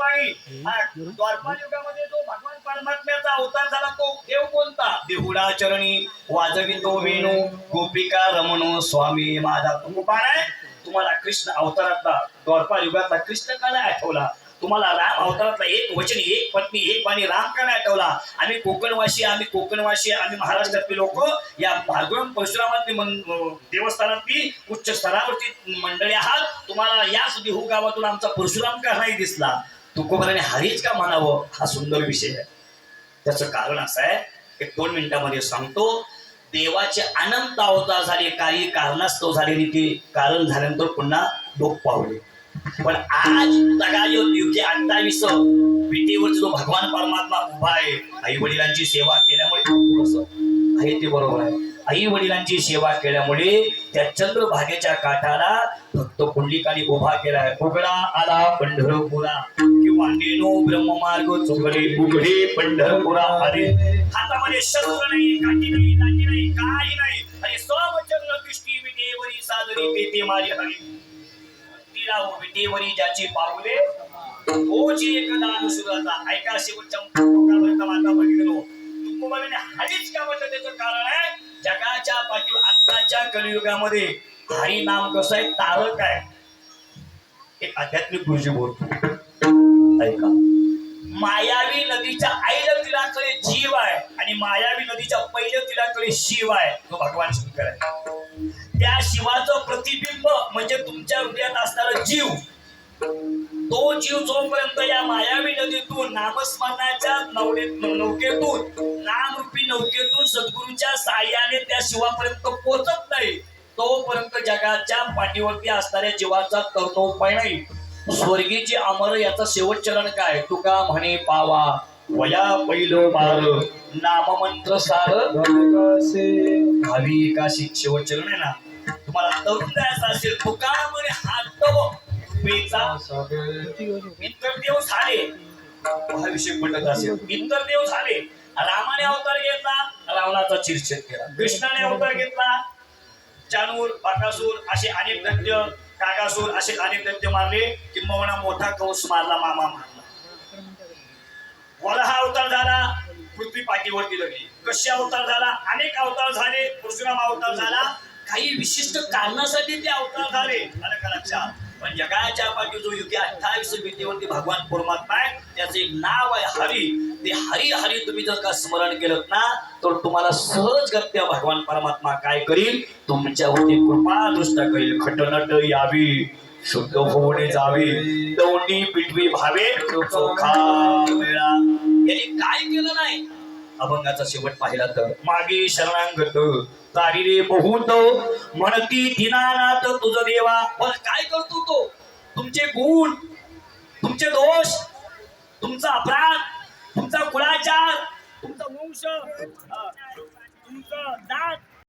पाणी हा, द्वारपाल युगामध्ये जो भगवान परमात्म्याचा अवतार झाला तो देव कोणता? देहुडा चरणी वाजवी तो वेणू गोपिका रमणू स्वामी माझा तुकोबाण आहे तुम्हाला कृष्ण अवतारातला द्वारपाल युगातला कृष्ण का नाही आठवला? तुम्हाला राम अवतारातला एक वचन एक पत्नी एक पाणी राम का नाही आठवला? आम्ही कोकणवासी आम्ही कोकणवासी आम्ही महाराष्ट्रातली लोक. या भागवम परशुरामातली देवस्थानातली उच्च स्तरावरती मंडळी आहात. तुम्हाला याच देहू गावातून आमचा परशुराम का नाही दिसला? तुकोबाराने हरीच का म्हणावं? हा सुंदर विषय आहे. त्याचं कारण असं आहे की दोन मिनिटामध्ये सांगतो. देवाचे अनंत अवतार झाले काही कारणास्तव झालेली ती कारण झाल्यानंतर पुन्हा लोक पावले. पण आज तगायोग युगे अठ्ठावीस विटीवर जो भगवान परमात्मा उभा आहे आई वडिलांची सेवा केल्यामुळे आहे ते बरोबर आहे. आई वडिलांची सेवा केल्यामुळे त्या चंद्रभागेच्या काठाला भक्त पुंडलिकाने उभा केलाय उघडा आला पंढरपुरा. पांडेनो नेनो ब्रह्ममार्ग चुकले उघडे पंढरपुरा आले हातामध्ये शस्त्र नाही काठी नाही लाठी नाही काही नाही. आणि सोमचंद्र दृष्टी विटेवरी सादरी तेथे माझे हरी. तिला विटेवरी ज्याची पावले ओची एकदा अनुसरता ऐका शेवटच्या टोकापर्यंत माझा बघितलो तुकोबाने हरीच का म्हटलं त्याचं कारण आहे? जगाच्या पाठी आत्ताच्या कलियुगामध्ये हरी नाम कसं आहे? तारक आहे. एक आध्यात्मिक गुरुजी बोलतो ऐका मायावी नदीच्या आईला तिलाकडे जीव आहे आणि मायावी नदीच्या पहिल्या तिलाकडे शिव आहे. तो भगवान शंकर आहे. त्या शिवाचं प्रतिबिंब म्हणजे तुमच्या हृदयात असणारा जीव. तो जीव जोपर्यंत या मायावी नदीतून नामस्मरणाच्या नवडे नौकेतून नामरूपी नौकेतून सद्गुरूच्या साह्याने त्या शिवापर्यंत पोहोचत नाही तोपर्यंत जगाच्या पाठीवरती असणाऱ्या जीवाचा कर्तोपाय नाही स्वर्गीचे अमर याचा शेवट चरण काय? तुका म्हणे पावा. वया पहिलो पार नाममंत्र सार. भावी का शेवट चरण आहे ना? तुम्हाला तरुण द्यायचा असेल तुका म्हणे हात इतर देव झाले. हा विषय पटत असेल इतर देव झाले. रामाने अवतार घेतला रावणाचा चिरछेद केला. कृष्णाने अवतार घेतला. चानूर बाकासूर असे अनेक दैत्य कागासूर असे अनेक दंत मारले किंबहुना मोठा कौस मारला मामा मारला. वराह अवतार झाला पृथ्वी पाठीवरती लागली. कश्य अवतार झाला? अनेक अवतार झाले परशुराम अवतार झाला. काही विशिष्ट कारणासाठी ते अवतार झाले. आलं का लक्षात पण जगाच्या पाठी जो युगी अठ्ठावीस भीतीवरती भगवान परमात्मा आहे त्याचे नाव आहे हरी. ते हरी हरी तुम्ही जर का स्मरण केलं ना तर तुम्हाला सहज गत्या भगवान परमात्मा. काय करील? तुमच्यावरती कृपा दृष्ट करील. खटनट यावी. शुद्ध होणे जावे. दोन्ही पिठवी भावे यांनी काय केलं नाही? अभंगाचा शेवट पाहिला तर. मागे शरणांगत. तारी रे बहुत म्हणती दिनानाथ तुझ देवा. पण काय करतो तो? तुमचे गुण तुमचे दोष तुमचा अपराध तुमचा कुळाचार तुमचा वंश अं, तुमचं दात